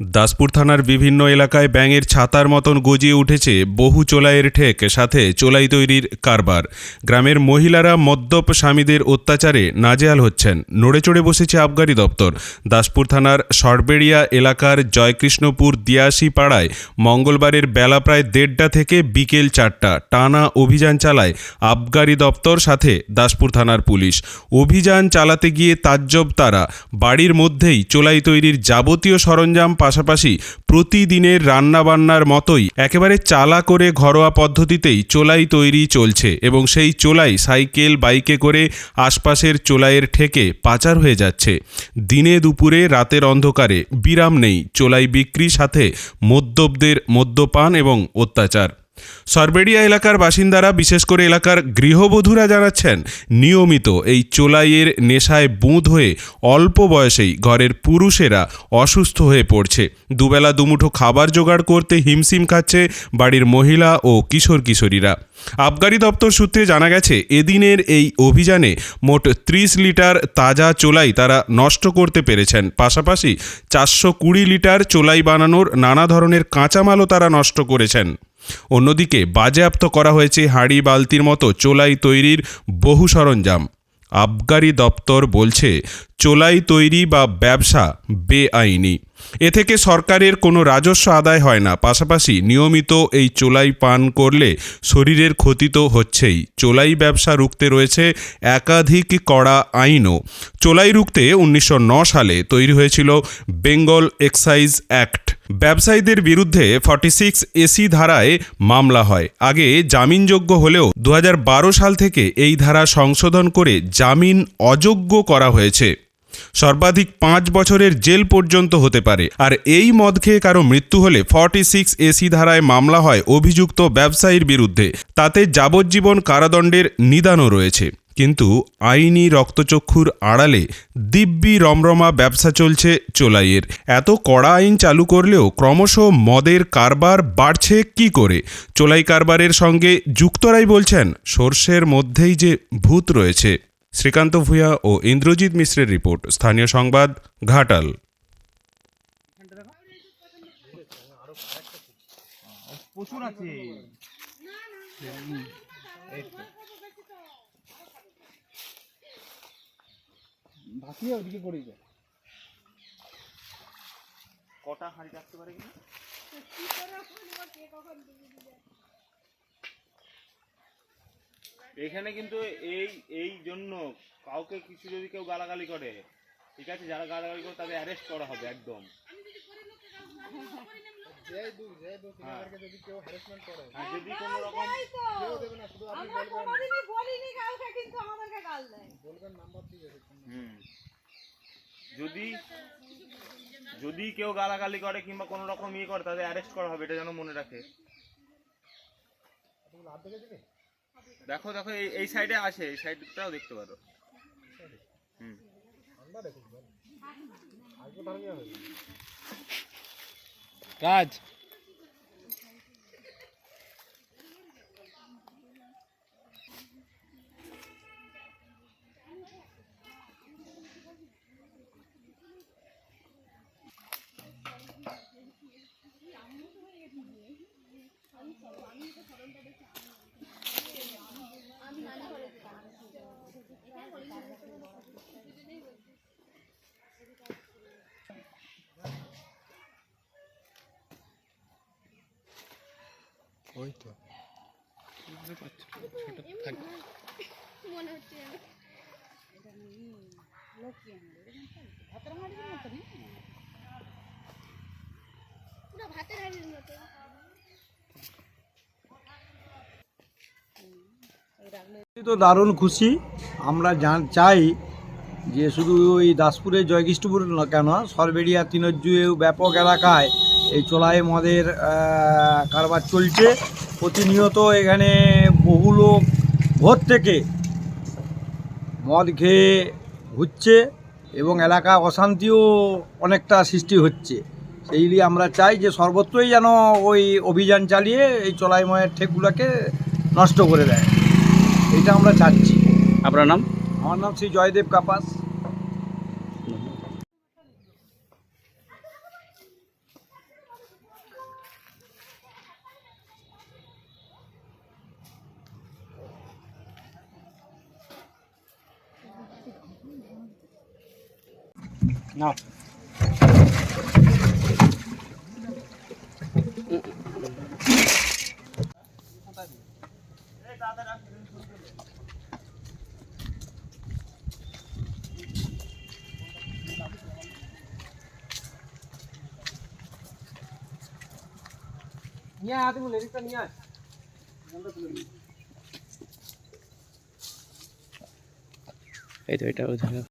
দাসপুর থানার বিভিন্ন এলাকায় ব্যাঙের ছাতার মতন গজিয়ে উঠেছে বহু চোলাইয়ের ঠেক, সাথে চোলাই তৈরির কারবার। গ্রামের মহিলারা মদ্যপ স্বামীদের অত্যাচারে নাজেহাল হচ্ছেন। নড়ে চড়ে বসেছে আবগারি দপ্তর। দাসপুর থানার সরবেড়িয়া এলাকার জয়কৃষ্ণপুর দিয়াশি পাড়ায় মঙ্গলবারের বেলা প্রায় দেড়টা থেকে বিকেল চারটা টানা অভিযান চালায় আবগারি দপ্তর, সাথে দাসপুর থানার পুলিশ। অভিযান চালাতে গিয়ে তাজ্জব তারা। বাড়ির মধ্যেই চোলাই তৈরির যাবতীয় সরঞ্জাম পাশাপাশি প্রতিদিনের রান্নাবান্নার মতোই একেবারে চালা করে ঘরোয়া পদ্ধতিতেই চোলাই তৈরি চলছে এবং সেই চোলাই সাইকেল, বাইকে করে আশপাশের চোলাইয়ের ঠেকে পাচার হয়ে যাচ্ছে। দিনে দুপুরে রাতের অন্ধকারে বিরাম নেই চোলাই বিক্রি সাথে মদ্যপদের মদ্যপান এবং অত্যাচার। সরবেড়িয়া এলাকার বাসিন্দারা, বিশেষ করে এলাকার গৃহবধূরা জানাচ্ছেন, নিয়মিত এই চোলাইয়ের নেশায় বুঁদ হয়ে অল্প বয়সেই ঘরের পুরুষেরা অসুস্থ হয়ে পড়ছে। দুবেলা দুমুঠো খাবার জোগাড় করতে হিমশিম খাচ্ছে বাড়ির মহিলা ও কিশোর কিশোরীরা। আবগারি দপ্তর সূত্রে জানা গেছে, এদিনের এই অভিযানে মোট ত্রিশ লিটার তাজা চোলাই তারা নষ্ট করতে পেরেছেন। পাশাপাশি চারশো কুড়ি লিটার চোলাই বানানোর নানা ধরনের কাঁচামালও তারা নষ্ট করেছেন। অন্যদিকে বাজেয়াপ্ত করা হয়েছে হাঁড়ি বালতির মতো চোলাই তৈরির বহু সরঞ্জাম। আবগারি দপ্তর বলছে, চোলাই তৈরি বা ব্যবসা বেআইনি। এ থেকে সরকারের কোনো রাজস্ব আদায় হয় না। পাশাপাশি নিয়মিত এই চোলাই পান করলে শরীরের ক্ষতি তো হচ্ছেই। চোলাই ব্যবসা রুখতে রয়েছে একাধিক কড়া আইনও। চোলাই রুখতে উনিশশো সালে তৈরি হয়েছিল বেঙ্গল এক্সাইজ অ্যাক্ট। ব্যবসায়ীদের বিরুদ্ধে ফর্টি সিক্স এসি ধারায় মামলা হয়। আগে জামিনযোগ্য হলেও দু হাজার বারো সাল থেকে এই ধারা সংশোধন করে জামিন অযোগ্য করা হয়েছে। সর্বাধিক পাঁচ বছরের জেল পর্যন্ত হতে পারে। আর এই মদ খেয়ে কারও মৃত্যু হলে ফর্টি সিক্স এসি ধারায় মামলা হয় অভিযুক্ত ব্যবসায়ীর বিরুদ্ধে। তাতে যাবজ্জীবন কারাদণ্ডের নিদানও রয়েছে। কিন্তু আইনি রক্তচক্ষুর আড়ালে দিব্যি রমরমা ব্যবসা চলছে চোলাইয়ের। এত কড়া আইন চালু করলেও ক্রমশ মদের কারবার বাড়ছে কি করে? চোলাই কারবারের সঙ্গে যুক্তরাই বলছেন, সর্ষের মধ্যেই যে ভূত রয়েছে। শ্রীকান্ত ভূয়া ও ইন্দ্রজিৎ মিশ্রের রিপোর্ট, স্থানীয় সংবাদ, ঘাটাল। প্রচুর আছে। ভাসিয়ে ওদিকে পড়ে যায়। কটা হাঁড়ি রাখতে পারে কিনা? এখানে কিন্তু এই এই জন্য কাউকে কিছু যদি কেউ গালাগালি করে, ঠিক আছে? যারা গালাগালি করে তাদের অ্যারেস্ট করা হবে একদম। যদি কোনো রকম হুম। যদি যদি কেউ গালাগালি করে কিংবা কোনো রকম ইয়ে করে তাদের অ্যারেস্ট করা হবে এটা যেন মনে রাখে। দেখো দেখো এই এই সাইডে আছে এই সাইডটাও দেখতে পারো। হুম। কাজ। ওই তো তো দারুণ খুশি। আমরা জান চাই যে শুধু ওই দাসপুরের জয়কৃষ্ণপুর কেন, সরবেড়িয়া, তিনজ্জুয়েও ব্যাপক এলাকায় এই চোলাই মদের কারবার চলছে। প্রতিনিয়ত এখানে বহু লোক ভোর থেকে মদ খেয়ে ঘুরছে এবং এলাকা অশান্তিও অনেকটা সৃষ্টি হচ্ছে। সেই নিয়ে আমরা চাই যে সর্বত্রই যেন ওই অভিযান চালিয়ে এই চোলাই ময়ের ঠেকগুলোকে নষ্ট করে দেয়। এটা আমরা চাচ্ছি। আপনার নাম? আমার নাম শ্রী জয়দেব কাপাস। nào Yeah, I think we'll let it come here. এই তো এটা ধরো